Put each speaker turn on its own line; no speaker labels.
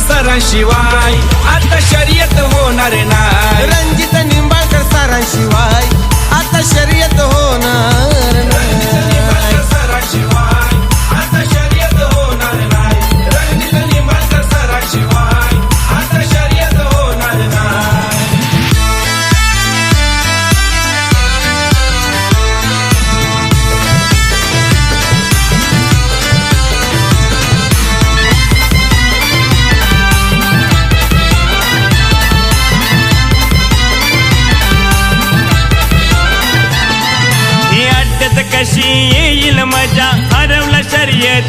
सरांशिवाय आता शर्यत होणार नाही.
कशी येईल मजा? हरवला शर्यत